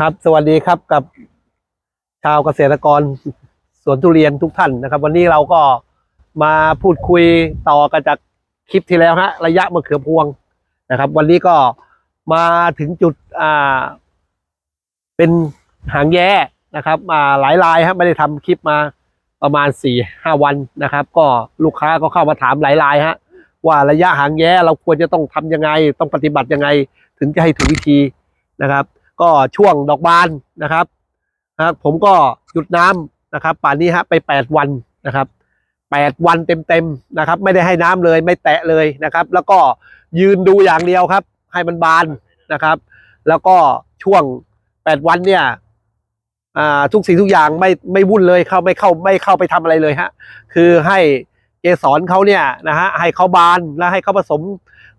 ครับ สวัสดีครับกับชาวเกษตรกรสวนทุเรียนทุกท่านนะครับ วันนี้เราก็มาพูดคุยต่อกันจากคลิปที่แล้วฮะระยะมะเขือพวงนะครับ วันนี้ก็มาถึงจุดอ่า เป็นหางแย้นะครับมาหลายรายครับไม่ได้ทำคลิปมาประมาณสี่ห้าวันนะครับ ก็ลูกค้าก็เข้ามาถามหลายรายฮะว่าระยะหางแย้เราควรจะต้องทำยังไง ต้องปฏิบัติยังไง ถึงจะให้ถูกวิธีนะครับ ก็ช่วงดอกบานนะครับนะครับผมก็หยุดน้ำนะครับ ป่านนี้ฮะไปแปดวันนะครับแปดวันเต็มๆนะครับ ไม่ได้ให้น้ำเลยไม่แตะเลยนะครับ แล้วก็ยืนดูอย่างเดียวครับ ให้มันบานนะครับ แล้วก็ช่วงแปดวันเนี่ยอ่าทุกสิ่งทุกอย่างไม่ไม่วุ่นเลยเข้าไม่เข้าไม่เข้าไปทำอะไรเลยฮะคือให้เกสรเขาเนี่ยนะฮะให้เขาบานแล้วให้เขาผสม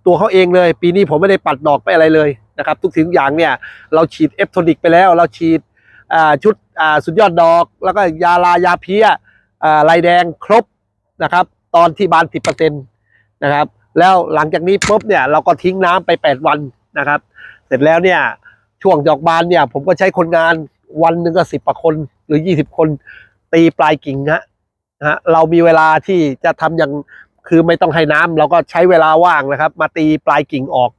ตัวเขาเองเลย ปีนี้ผมไม่ได้ปัดดอกไปอะไรเลยนะครับ ทุกสิ่งอย่างเนี่ยเราฉีดเอฟโทนิกไปแล้ว เราฉีดชุดสุดยอดดอก แล้วก็ยาลายาเพี้ยลายแดงครบนะครับ ตอนที่บานสิบเปอร์เซ็นต์นะครับ แล้วหลังจากนี้ปุ๊บเนี่ยเราก็ทิ้งน้ำไปแปดวันนะครับ เสร็จแล้วเนี่ยช่วงดอกบานเนี่ย ผมก็ใช้คนงานวันหนึ่งก็สิบคนหรือยี่สิบคนตีปลายกิ่งฮะนะฮะเรามีเวลาที่จะทำอย่าง คือไม่ต้องให้น้ำเราก็ใช้เวลาว่างนะครับ มาตีปลายกิ่งออก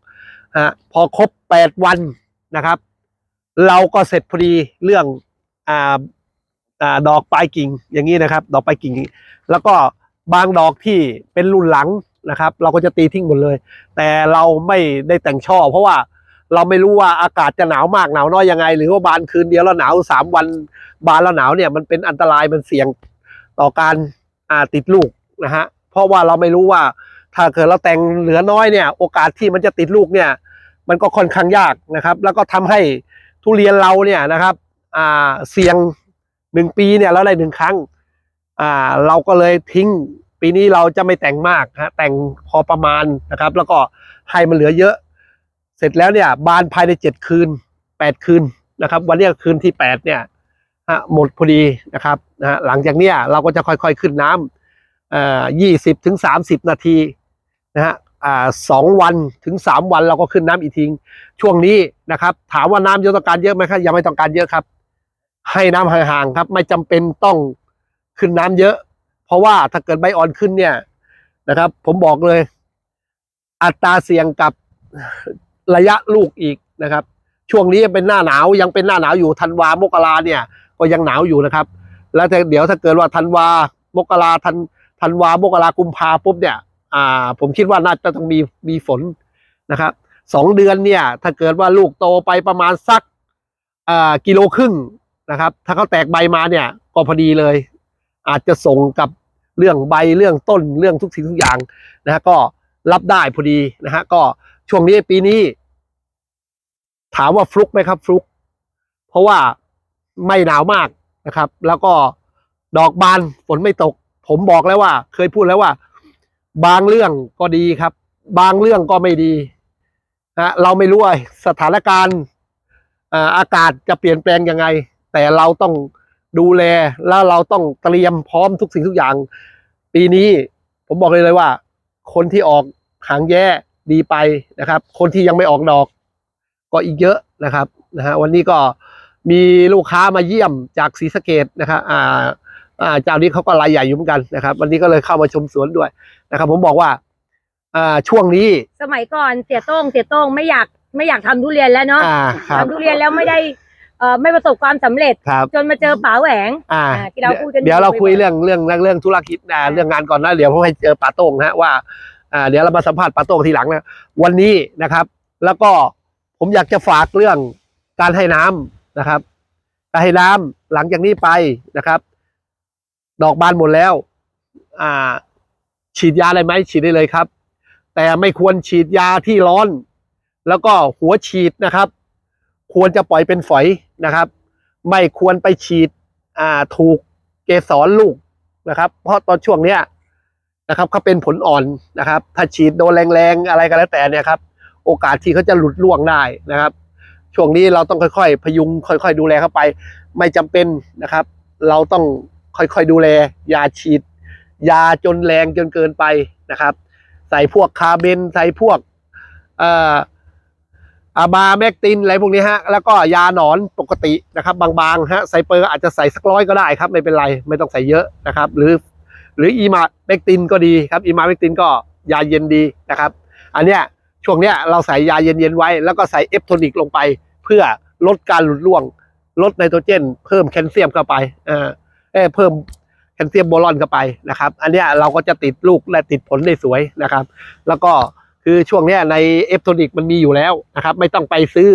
ฮะพอครบแปดวันนะครับ เราก็เสร็จพอดีเรื่องอ่าอ่าดอกปลายกิ่งอย่างนี้นะครับ ดอกปลายกิ่ง แล้วก็บางดอกที่เป็นรุ่นหลังนะครับ เราก็จะตีทิ้งหมดเลย แต่เราไม่ได้แต่งช่อ เพราะว่าเราไม่รู้ว่าอากาศจะหนาวมากหนาวน้อยยังไง หรือว่าบานคืนเดียวแล้วหนาวสามวัน บานแล้วหนาวเนี่ยมันเป็นอันตรายมันเสี่ยงต่อการอ่าติดลูกนะฮะ เพราะว่าเราไม่รู้ว่า ถ้าเกิดเราแต่งเหลือน้อยเนี่ย โอกาสที่มันจะติดลูกเนี่ย มันก็ค่อนข้างยากนะครับ แล้วก็ทำให้ทุเรียนเราเนี่ยนะครับอ่าเสี่ยงหนึ่งปีเนี่ยเราได้หนึ่งครั้งอ่าเราก็เลยทิ้งปีนี้เราจะไม่แต่งมากฮะแต่งพอประมาณนะครับ แล้วก็ให้มันเหลือเยอะ เสร็จแล้วเนี่ยบานภายในเจ็ดคืนแปดคืนนะครับ วันนี้คืนที่แปดเนี่ยหมดพอดีนะครับนะหลังจากเนี้ยเราก็จะค่อยๆขึ้นน้ำอ่า ยี่สิบถึงสามสิบนาทีนะฮะอ่าสองวันถึงสามวันเราก็ขึ้นน้ำอีกทีช่วงนี้นะครับ ถามว่าน้ำยังต้องการเยอะไหมครับยังไม่ต้องการเยอะครับ ให้น้ำห่างๆครับ ไม่จำเป็นต้องขึ้นน้ำเยอะ เพราะว่าถ้าเกิดใบอ่อนขึ้นเนี่ยนะครับ ผมบอกเลย อัตราเสี่ยงกับระยะลูกอีกนะครับ ช่วงนี้เป็นหน้าหนาวยังเป็นหน้าหนาวอยู่ธันวามกราเนี่ย ก็ยังหนาวอยู่นะครับ แล้วแต่เดี๋ยวถ้าเกิดว่าธันวามกราธัน ธันวามกรากุมภาปุ๊บเนี่ยอ่าผมคิดว่าน่าจะต้องมีมีฝนนะครับสองเดือนเนี่ย ถ้าเกิดว่าลูกโตไปประมาณสักอ่ากิโลครึ่งนะครับ ถ้าเขาแตกใบมาเนี่ยก็พอดีเลย อาจจะส่งกับเรื่องใบเรื่องต้นเรื่องทุกสิ่งทุกอย่างนะฮะก็รับได้พอดีนะฮะก็ช่วงนี้ปีนี้ ถามว่าฟลุกไหมครับ ฟลุก เพราะว่าไม่หนาวมากนะครับ แล้วก็ดอกบานฝนไม่ตก ผมบอกแล้วว่า เคยพูดแล้วว่า บางเรื่องก็ดีครับ บางเรื่องก็ไม่ดีนะเราไม่รู้ว่าสถานการณ์อากาศจะเปลี่ยนแปลงยังไง แต่เราต้องดูแลแล้วเราต้องเตรียมพร้อมทุกสิ่งทุกอย่าง ปีนี้ผมบอกเลยเลยว่า คนที่ออกหางแย่ดีไปนะครับ คนที่ยังไม่ออกดอก ก็อีกเยอะนะครับนะฮะวันนี้ก็มีลูกค้ามาเยี่ยมจากศรีสะเกดนะครับอ่า เจ้านี้เขาก็รายใหญ่อยู่เหมือนกันนะครับ วันนี้ก็เลยเข้ามาชมสวนด้วยนะครับ ผมบอกว่าอ่าช่วงนี้ สมัยก่อนเสียโต้งเสียโต้งไม่อยากไม่อยากทำทุเรียนแล้วเนาะอ่าครับทำทุเรียนแล้วไม่ได้เอ่อไม่ประสบความสำเร็จครับจนมาเจอป๋าแหวงอ่าอ่าที่เราพูดกันอยู่เดี๋ยวเราคุยบ่อยๆเรื่องเรื่องเรื่องเรื่องธุรกิจอ่าเรื่องงานก่อนนะเดี๋ยวผมให้เจอป๋าโต้งนะฮะว่าอ่าเดี๋ยวเรามาสัมภาษณ์ป๋าโต้งทีหลังนะวันนี้นะครับ แล้วก็ผมอยากจะฝากเรื่องการให้น้ำนะครับ การให้น้ำหลังจากนี้ไปนะครับ ดอกบานหมดแล้ว อ่า ฉีดยาอะไรไหมฉีดได้เลยครับ แต่ไม่ควรฉีดยาที่ร้อน แล้วก็หัวฉีดนะครับ ควรจะปล่อยเป็นฝอยนะครับ ไม่ควรไปฉีด อ่า ถูกเกสรลูกนะครับ เพราะตอนช่วงเนี้ยนะครับเขาเป็นผลอ่อนนะครับ ถ้าฉีดโดนแรงๆอะไรก็แล้วแต่เนี่ยครับ โอกาสที่เขาจะหลุดล่วงได้นะครับ ช่วงนี้เราต้องค่อยๆ พยุงค่อย ๆ ดูแลเข้าไป ไม่จำเป็นนะครับ เราต้อง ค่อยๆดูแล อย่าฉีด ยาจนแรงจนเกินไปนะครับ ใส่พวกคาร์เบนใส่พวกอาบาแมกตินอะไรพวกนี้ฮะแล้วก็ยาหนอนปกตินะครับ บางๆฮะไซเปอร์อาจจะใส่สักร้อยก็ได้ครับไม่เป็นไรไม่ต้องใส่เยอะนะครับ หรือหรืออีมาเมกตินก็ดีครับอีมาเมกตินก็ยาเย็นดีนะครับ อันเนี้ยช่วงเนี้ยเราใส่ยาเย็นๆไว้ แล้วก็ใส่เอฟโทนิกลงไป เพื่อลดการหลุดร่วง ลดไนโตรเจน เพิ่มแคลเซียมเข้าไปเออ เพิ่มแคลเซียมโบรอนเข้าไปนะครับ อันนี้เราก็จะติดลูกและติดผลได้สวยนะครับ แล้วก็คือช่วงนี้ในเอฟโทนิกมันมีอยู่แล้วนะครับ ไม่ต้องไปซื้อ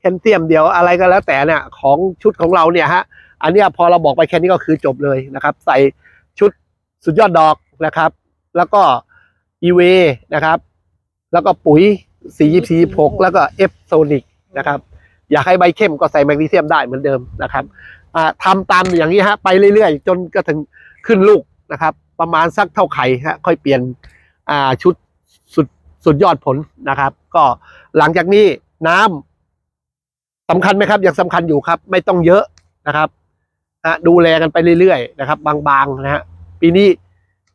แคลเซียมเดียวอะไรก็แล้วแต่เนี่ยของชุดของเราเนี่ยฮะอันนี้พอเราบอกไปแค่นี้ก็คือจบเลยนะครับ ใส่ชุดสุดยอดดอกนะครับ แล้วก็อีเวนะครับ แล้วก็ปุ๋ยสีสีหกแล้วก็เอฟโซนิกนะครับ อยากให้ใบเข้มก็ใส่แมกนีเซียมได้เหมือนเดิมนะครับ อ่าทำตามอย่างนี้ฮะไปเรื่อยๆ จนกระถึงขึ้นลูกนะครับ ประมาณสักเท่าไข่ฮะค่อยเปลี่ยนชุดสุดสุดยอดผลนะครับ ก็หลังจากนี้น้ำสำคัญไหมครับยังสำคัญอยู่ครับ ไม่ต้องเยอะนะครับดูแลกันไปเรื่อยๆนะครับ บางๆนะฮะปีนี้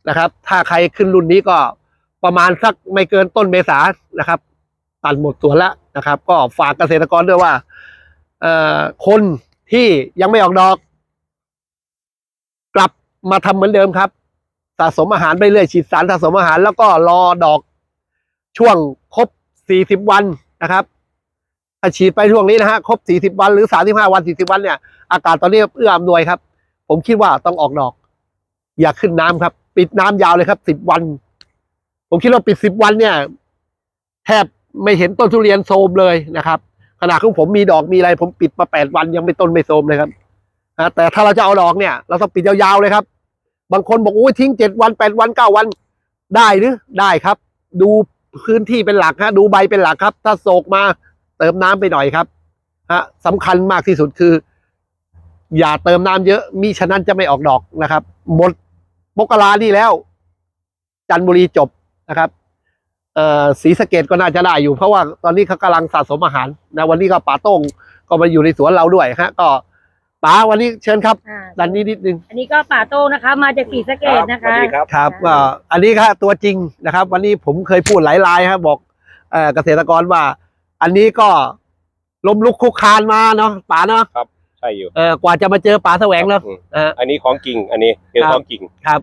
นะครับ ถ้าใครขึ้นรุ่นนี้ก็ประมาณสักไม่เกินต้นเมษานะครับตัดหมดสวนแล้วนะครับ ก็ฝากเกษตรกรด้วยว่าคน ที่ยังไม่ออกดอก กลับมาทำเหมือนเดิมครับ สะสมอาหารไปเรื่อยฉีดสารสะสมอาหาร แล้วก็รอดอกช่วงครบ 40 วันนะครับถ้าฉีดไปช่วงนี้นะฮะครบ 40 วันหรือ 35 วัน 40 วันเนี่ย อากาศตอนนี้เอื้ออำนวยครับ ผมคิดว่าต้องออกดอก อย่าขึ้นน้ำครับ ปิดน้ำยาวเลยครับ 10 วัน ผมคิดว่าปิด 10 วันเนี่ย แทบไม่เห็นต้นทุเรียนโทมเลยนะครับ ขนาดของผมมีดอกมีอะไร ผมปิดมาแปดวันยังไม่ต้นไม่โทมเลยครับนะแต่ถ้าเราจะเอาดอกเนี่ย เราต้องปิดยาวๆเลยครับ บางคนบอกโอ้ยทิ้งเจ็ดวันแปดวันเก้าวันได้หรือได้ครับ ดูพื้นที่เป็นหลักฮะดูใบเป็นหลักครับ ถ้าโศกมาเติมน้ำไปหน่อยครับฮะสำคัญมากที่สุดคือ อย่าเติมน้ำเยอะมิฉะนั้นจะไม่ออกดอกนะครับ หมดมกรานี่แล้ว จันบุรีจบนะครับ สีสะเกตก็น่าจะได้อยู่ เพราะว่าตอนนี้เขากำลังสะสมอาหารนะวันนี้ก็ป๋าโต้งก็มาอยู่ในสวนเราด้วยฮะ ก็ป๋าวันนี้เชิญครับอ่า ดันนี้นิดนึงอันนี้ก็ป่าโต้งนะคะ มาจากศรีสะเกดนะสวัคะสดีครับ ครับค่ะก็อันนี้ครับตัวจริงนะครับ วันนี้ผมเคยพูดหลายรายครับบอกเอ่อเกษตรกรว่า อันนี้ก็ล้มลุกคลุกคลานมาเนาะป๋าเนาะใช่อยู่เอ่อกว่าจะมาเจอป๋าแสวงเนาะอืมเอ่ออันนี้ของจริง อันนี้คือครับ ของจริง ครับ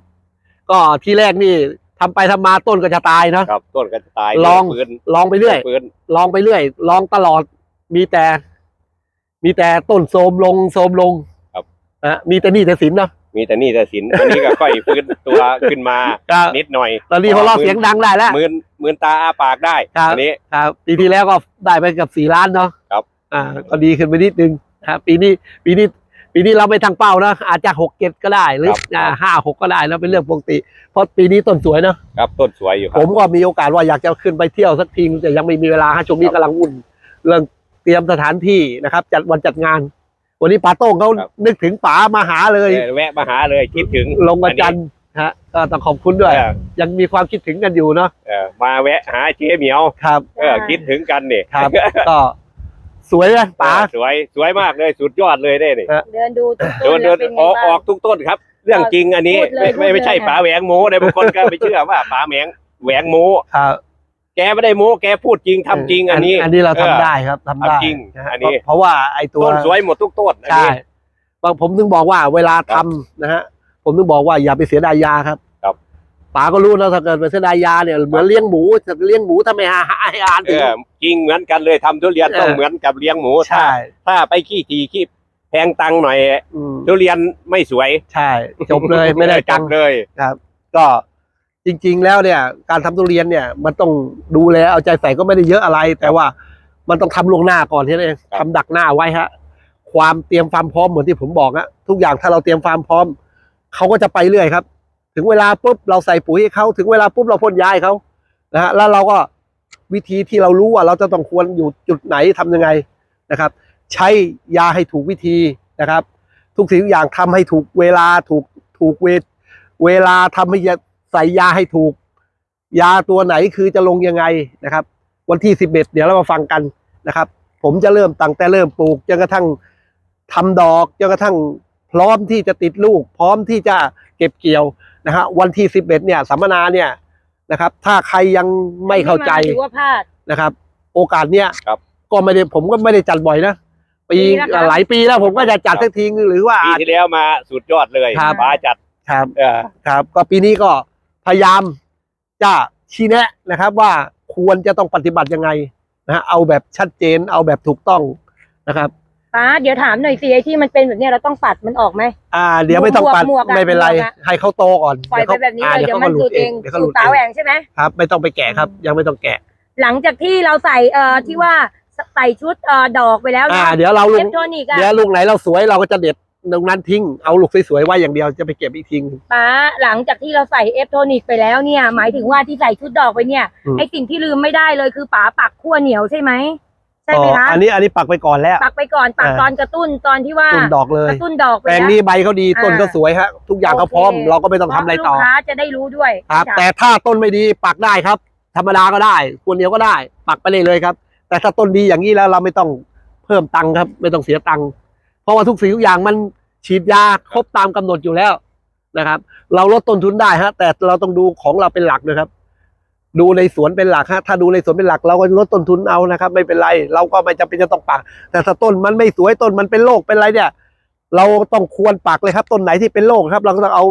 ก็ที่แรกนี่ ทำไปทำมาต้นก็จะตายเนาะครับ ต้นก็จะตายลองฟื้นลองไปเรื่อยฟื้นลองไปเรื่อย ลองตลอด มีแต่ มีแต่ต้นโทรมลงโทรมลง ครับอะมีแต่หนี่แต่สินเนาะมีแต่หนี่แต่สินอันนี้ก็ค่อยฟื้นตัวขึ้นมาก็นิดหน่อย ตอนนี้พอเราเสียงดังได้แล้วมืนมืนตาอาปากได้ครับอันนี้ครับปีที่แล้วก็ได้ไปเกับสี่ล้านเนาะครับ อ่า ก็ดีขึ้นไปนิดนึงครับปีนี้ปีนี้ ปีนี้เราไม่ทางเป้านะอาจจะหกเจ็ดก็ได้หรืออ่าห้าหกก็ได้แล้วเป็นเรื่องปกติ เพราะปีนี้ต้นสวยเนาะครับต้นสวยอยู่ครัผบมก็มีโอกาสว่าอยากจะขึ้นไปเที่ยวสักทีแต่ยังไม่มีเวลาฮะช่วงนี้ครับกำลังวุ่นเรื่องเตรียมสถานที่นะครับ จัดวันจัดงาน วันนี้ป๋าโต้งเขาครับนึกถึงป๋ามาหาเลยเออแวะมาหาเลยคิดถึงลงวันจันทร์ฮะก็ต้องขอบคุณอันด้วยนี้เออยังมีความคิดถึงกันอยู่เนาะเออมาแวะหาเจ๊เหมียวครับเออคิดถึงกันนี่ครับก็ สวยนะป๋าเออสวยสวยมากเลยสุดยอดเลยได้นี่เดินดูทุกเดิต้นนเดิแล้วนเป็นไงออกบ้างออกทุกต้นครับ เรื่องจริงอันนี้พูดเลยไม่ไม่ไม่ใช่พูดเลยป๋าแหวงโม้นะบางคนก็ไปเชื่อว่าป๋าแหวงแหวงโม้ครับแกไม่ได้โม้แกพูดจริงทำจริงอันนี้ อันนี้เราทำได้ครับทำได้ทำจริงนะฮะอันนี้ เพราะว่าไอ้ตัว ต้นสวยหมดทุกต้นอันใช่นี้ บางผมถึงบอกว่าเวลาครัทำบนะฮะผมถึงบอกว่าอย่าไปเสียดายยาครับครับ ป๋าก็รู้นะถ้าเกิดไปเสียดายยาเนี่ยเหมือนเลี้ยงหมูจะเลี้ยงหมูทำไมหาหาอาหารเอถึง อจริงเหมือนกันเลยทำทุเรียนเออต้องเหมือนกับเลี้ยงหมูใช่ถ้าถ้าไปขี้ทีขี้แพงตังค์หน่อย อืมทุเรียนไม่สวยใช่จบเลยไม่ได้จตับงค์ เลยครับก็จริงๆแล้วเนี่ย การทำทุเรียนเนี่ยมันต้องดูแลเอาใจใส่ก็ไม่ได้เยอะอะไร แต่ว่ามันต้องทำลวงหน้าก่อนที่นั่นเองทำดักหน้าไว้ฮะ ความเตรียมความพร้อมเหมือนที่ผมบอกอะทุกอย่างถ้าเราเตรียมความพร้อมเขาก็จะไปเรื่อยครับ ถึงเวลาปุ๊บเราใส่ปุ๋ยให้เขาถึงเวลาปุ๊บเราพ่นยาให้เขานะฮะแล้วเราก็วิธีที่เรารู้ว่าเราจะต้องควรอยู่จุดไหนทำยังไงนะครับ ใช้ยาให้ถูกวิธีนะครับ ทุกสิ่งทุกอย่างทำให้ถูกเวลาถูกถูกเวเวลาทำให้ใส่ยาให้ถูก ยาตัวไหนคือจะลงยังไงนะครับ วันที่สิบเอ็ดเดี๋ยวเรามาฟังกันนะครับ ผมจะเริ่มตั้งแต่เริ่มปลูกจนกระทั่งทำดอกจนกระทั่งพร้อมที่จะติดลูก พร้อมที่จะเก็บเกี่ยว นะฮะวันที่สิบเอ็ดเนี่ยสัมมนาเนี่ยนะครับ ถ้าใครยังไม่เข้าใจถือว่าพลาดนะครับ โอกาสเนี้ยครับ ก็ไม่ได้ผมก็ไม่ได้จัดบ่อยนะปีปีละครั้ง หลายปีแล้วผมก็จะจัดสักทีหรือว่าปีที่แล้วมาสุดยอดเลยครับ ป้าจัดครับ เออ ครับก็ปีนี้ก็พยายามจะชี้แนะนะครับว่าควรจะต้องปฏิบัติยังไงนะฮะเอาแบบชัดเจนเอาแบบถูกต้องนะครับ ป้าเดี๋ยวถามหน่อยสิไอ้ที่มันเป็นแบบเนี้ยเราต้องปัดมันออกไหม อ่า เดี๋ยวไม่ต้องปัดหมวกอะไม่เป็นไร หมวกอะ ให้เขาโตก่อนปล่อยไปแบบนี้เลยอ่าเดี๋ยวขามันก็ดูดเองเดี๋ยวเขาหสูลุตดรเอตางแหวงใช่ไหม ครับ ไม่ต้องไปแกะครับ ยังไม่ต้องแกะ หลังจากที่เราใส่เอ่อที่ว่าใส่ชุดเอ่อดอกไปแล้วอ่า นะเดี๋ยวเราลุเอกฟโทนิกอะเดี๋ยวลูกไหนเราสวยเราก็จะเด็ดตรงนั้นทิ้ง เอาลูกสวยๆไว้อย่างเดียวจะไปเก็บอีกทิ้ง ป้าหลังจากที่เราใส่เอฟโทนิกไปแล้วเนี่ย หมายถึงว่าที่ใส่ชุดดอกไปเนี่ยอืม ไอสิ่งที่ลืมไม่ได้เลยคือป๋าปักขั้วเหนียวใช่ไหม ใช่ไหมคะอันนี้อันนี้ปักไปก่อนแล้ว ปักไปก่อนปักอ่าตอนกระตุ้นตอนที่ว่าต้นดอกเลยกระตุ้นดอกไปแปลงแล้วนี้ใบเขาดีอ่าต้นก็สวยฮะ ทุกอย่างเขาพร้อมโอเคเราก็ไม่ต้องทำอะไรต่อเพาลูกค้าจะได้รู้ด้วยครับจ้ะแต่ถ้าต้นไม่ดีปักได้ครับ ธรรมดาก็ได้ควรเหนียวก็ได้ ปักไปเลยเลยครับ แต่ถ้าต้นดีอย่างนี้แล้วเราไม่ต้องเพิ่มตังค์ครับ ไม่ต้องเสียตังค์เพราะว่าทุกสิ่งทุกอย่างมันฉีดยาครบตามกำหนดอยู่แล้วนะครับ เราลดต้นทุนได้ฮะ แต่เราต้องดูของเราเป็นหลักเลยครับ ดูในสวนเป็นหลักฮะถ้าดูในสวนเป็นหลักเราก็ลดต้นทุนเอานะครับ ไม่เป็นไร เราก็ไม่จำเป็นจะต้องปัก แต่ถ้าต้นมันไม่สวยต้นมันเป็นโรคเป็นอะไรเนี่ย เราต้องควรปักเลยครับ ต้นไหนที่เป็นโรคครับ เราก็ต้องเอา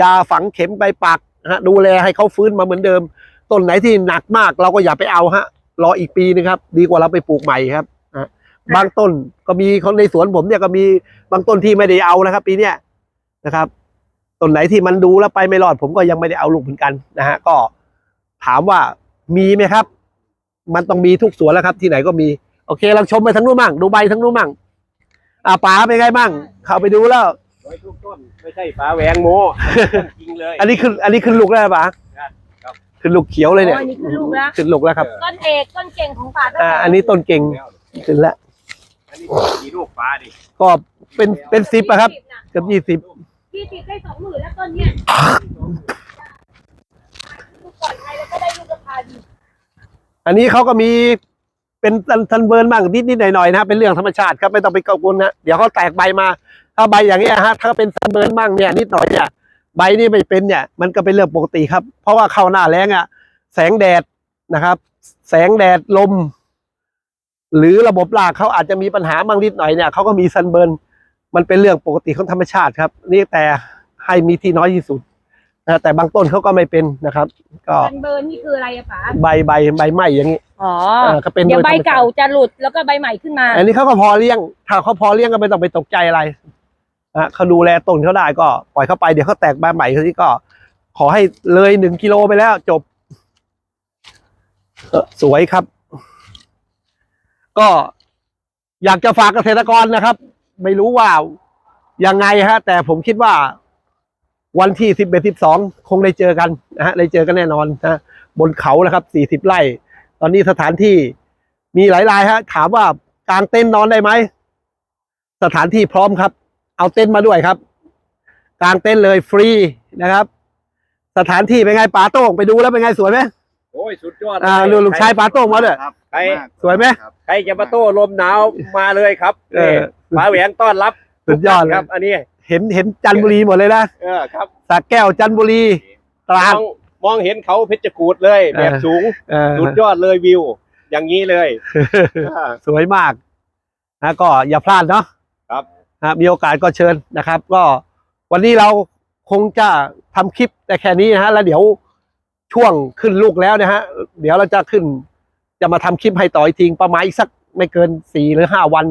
ยาฝังเข็มไปปักฮะดูแลให้เขาฟื้นมาเหมือนเดิม ต้นไหนที่หนักมากเราก็อย่าไปเอาฮะ รออีกปีนึงครับ ดีกว่าเราไปปลูกใหม่ครับนะบางต้นก็มีคนในสวนผมเนี่ยก็มีบางต้นที่ไม่ได้เอานะครับ ปีเนี้ยนะครับต้นไหนที่มันดูแล้วไปไม่รอดผมก็ยังไม่ได้เอาลูกเหมือนกันนะฮะก็ ถามว่ามีไหมครับ มันต้องมีทุกสวนแล้วครับ ที่ไหนก็มี โอเคเราชมไปทั้งนู้นมั่งดูใบทั้งนู้นมั่งอ่าป๋าเป็นไงบ้างเข้าไปดูแล้วสวยทุกต้นไม่ใช่ป้าแหวงโมจริงเลยอันนี้คืออันนี้ขึ้นลูกแล้วป๋าครับขึ้นลูกเขียวเลยเนี่ยอ๋ออันนี้ขึ้นลูกแล้วขึ้นลูกแล้วครับต้นเอกต้นเก่งของป่าตั้งอ่าแต่อันนี้ต้นเก่งขึ้นแล้วอันนี้มีลูกป้าดิก็เป็นเป็นสิบอะครับ เกือบยี่สิบพี่ติดได้สองหมื่นแล้วต้นเนี้ยลูก ปล่อยใครแล้วก็ได้ลูกราคาดีอันนี้เขาก็มีเป็นทันเบิร์นบ้างนิดนิดหน่อยหน่อยนะเป็นเรื่องธรรมชาติครับไม่ต้องไปกังวลนะเดี๋ยวเขาแตกใบมา ถ้าใบอย่างเงี้ยฮะถ้าเป็นซันเบิร์นบ้างเนี่ยนิดหน่อยเนี่ยใบนี่ไม่เป็นเนี่ยมันก็เป็นเรื่องปกติครับ เพราะว่าเข้าหน้าแล้งอะแสงแดดนะครับ แสงแดดลม หรือระบบรากเขาอาจจะมีปัญหาบางนิดหน่อยเนี่ยเขาก็มีซันเบิร์นมันเป็นเรื่องปกติของธรรมชาติครับนี่แต่ให้มีที่น้อยที่สุด นะแต่บางต้นเขาก็ไม่เป็นนะครับ ก็ซันเบิร์นนี่คืออะไรอะป๋าใบใบใบไหม้อย่างนี้ อ๋อเออก็เป็นเดี๋ยวโธรใบรมชติเก่าจะหลุดแล้วก็ใบใหม่ขึ้นมา อันนี้เขาก็พอเลี้ยง ถ้าเขาพอเลี้ยงก็ไม่ต้องไปตกใจอะไรอะเขาดูแลต้นเขาได้ก็ปล่อยเข้าไปเดี๋ยวเขาแตกใบใหม่เขาที่ก็ ขอให้เลยหนึ่งกิโลไปแล้วจบเออสวยครับ ก็อยากจะฝากเกษตรกรนะครับ ไม่รู้ว่ายังไงฮะ แต่ผมคิดว่า วันที่สิบเอ็ดสิบสองคงได้เจอกันนะฮะได้เจอกันแน่นอนนะบนเขานะครับสี่สิบไร่ ตอนนี้สถานที่มีหลายรายฮะ ถามว่ากางเต็นท์นอนได้ไหมสถานที่พร้อมครับ เอาเต็นท์มาด้วยครับกางเต็นท์เลยฟรีนะครับ สถานที่เป็นไงป๋าโต้งไปดูแล้วเป็นไงสวยไหมโอ้ยสุดยอดอ่าลูกลูกชายป๋าโต้งมาด้วยครับใครสวยไหมใครจะมาโต้ลมหนาวมาเลยครับเออนี่ป้าแหวงต้อนรับสุดยอดเลคยรับ อันนี้ เห็นเห็นจันทบุรีหมดเลยนะเออครับสระแก้วจันทบุรีตมราอดงมองเห็นเขาเพชรกูดเลย เออ แบบสูงเออสุดยอดเลยวิว อย่างนี้เลย อ่า สวยมากนะก็อย่าพลาดเนาะครับ นะมีโอกาสก็เชิญนะครับ ก็วันนี้เราคงจะทำคลิปแต่แค่นี้นะฮะแล้วเดี๋ยวช่วงขึ้นลูกแล้วนะฮะเดี๋ยวเราจะขึ้น จะมาทำคลิปให้ต่ออีกทีประมาณอีกสักไม่เกินสี่หรือห้าวัน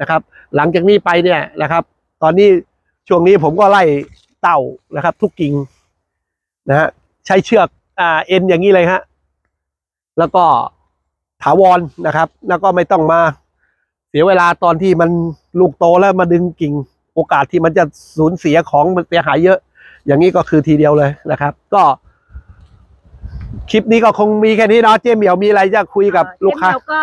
นะครับ หลังจากนี้ไปเนี่ยนะครับ ตอนนี้ ช่วงนี้ผมก็ไล่เต่านะครับ ทุกกิ่งนะฮะใช้เชือกอ่าเอ็นอย่างนี้เลยฮะแล้วก็ถาวรนะครับ แล้วก็ไม่ต้องมาเสียเวลาตอนที่มันลูกโตแล้วมาดึงกิ่งโอกาสที่มันจะสูญเสียของมันเสียหายเยอะ อย่างนี้ก็คือทีเดียวเลยนะครับ ก็คลิปนี้ก็คงมีแค่นี้เนาะเจ๊เหมียวมีอะไรจะคุยกับลูกค้า เจ๊เมียวก็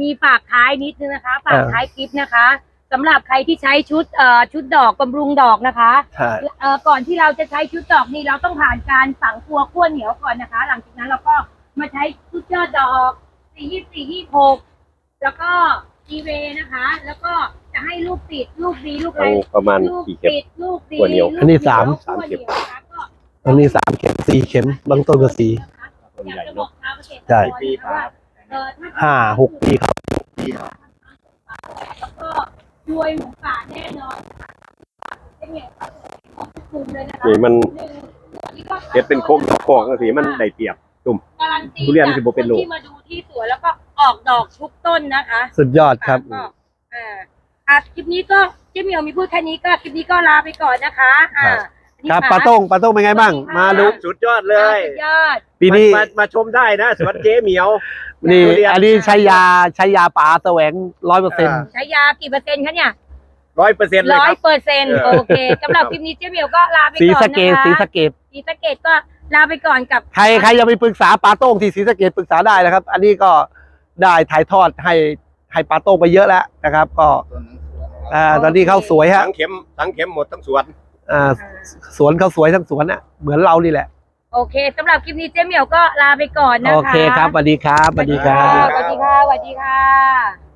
มีฝากท้ายนิดนึงนะคะ ฝากเออท้ายคลิปนะคะ สำหรับใครที่ใช้ชุดเอ่อชุดดอกบำรุงดอกนะคะใช่ เอ่อก่อนที่เราจะใช้ชุดดอกนี่เราต้องผ่านการฝังตัวขั้วเหนียวก่อนนะคะ หลังจากนั้นเราก็มาใช้ชุดยอดดอกสี่ยี่สี่ยี่หกแล้วก็อีเวนะคะ แล้วก็จะให้ลูกติดลูกดีลูกอะไรเอาประมาณลูกกี่เข็ม ติดลูกดีขั้วเหนียวลูกอันนี้สามขั้วเหนียวนะคะก็อันนี้สามเข็มสี่เข็มบางต้นก็สี่อยากจะบอกชาวเกษตรกรใช่นะคะว่าเอ่อถ้า ห้าหกปีครับแล้วก็ร วยหมูป่าแน่นอนเจ๊เหมียวคุมเลยนะคะนี่มันหนึ่งนี่ก็เฮ็ดเป็นโคกโคกจังซี่มันได้เปรียบการันตีทุเรียนสิบ่เป็นโรคที่มาดูที่สวนแล้วก็ออกดอกทุกต้นนะคะ สุดยอดครับก็อ่าอะคลิปนี้ก็เจ๊เหมียวมีพูดแค่นี้ก็คลิปนี้ก็ลาไปก่อนนะคะอ่า ครับอันนี้ครับะปาโต้งปาโต้งเป็นไงบ้าง มาดูสุดยอดเลย สุดยอดปีนี้มามาชมได้นะสวนเจ๊เหมียวนี่ทุเรียนอันนี้ใช้ยาใช้ยาป่าแสวงร้อยเปอร์เซ็นต์ใช้ยากี่เปอร์เซ็นต์คะเนี่ยร้อยเปอร์เซ็นต์เลยร้อคยรับเปอร์เซ็นต์เออโอเคสำหรับคลิปนี้เจ๊เหมียวก็ลาไปสีก่อนสะนะคะเกดสีสะเกดสีสะเกดก็ลาไปก่อนกับ ใครใครจะไปปรึกษาปาโต้งที่สีสะเกดปรึกษาได้นะครับ อันนี้ก็ได้ถ่ายทอดให้ให้ปาโต้งไปเยอะแล้วนะครับ ก็อ่าตอนนี้เขาสวยฮะทั้งเข็มทั้งเข็มหมดทั้งสวนอ่า สวนเขาสวยทั้งสวนอะเหมือนเรานี่แหละ โอเคสำหรับคลิปนี้เจ๊เหมียวก็ลาไปก่อนนะคะโอเคครับสวัสดีครับสวัสดีครัสบวัสดีค่ะสวัสดีค่ะ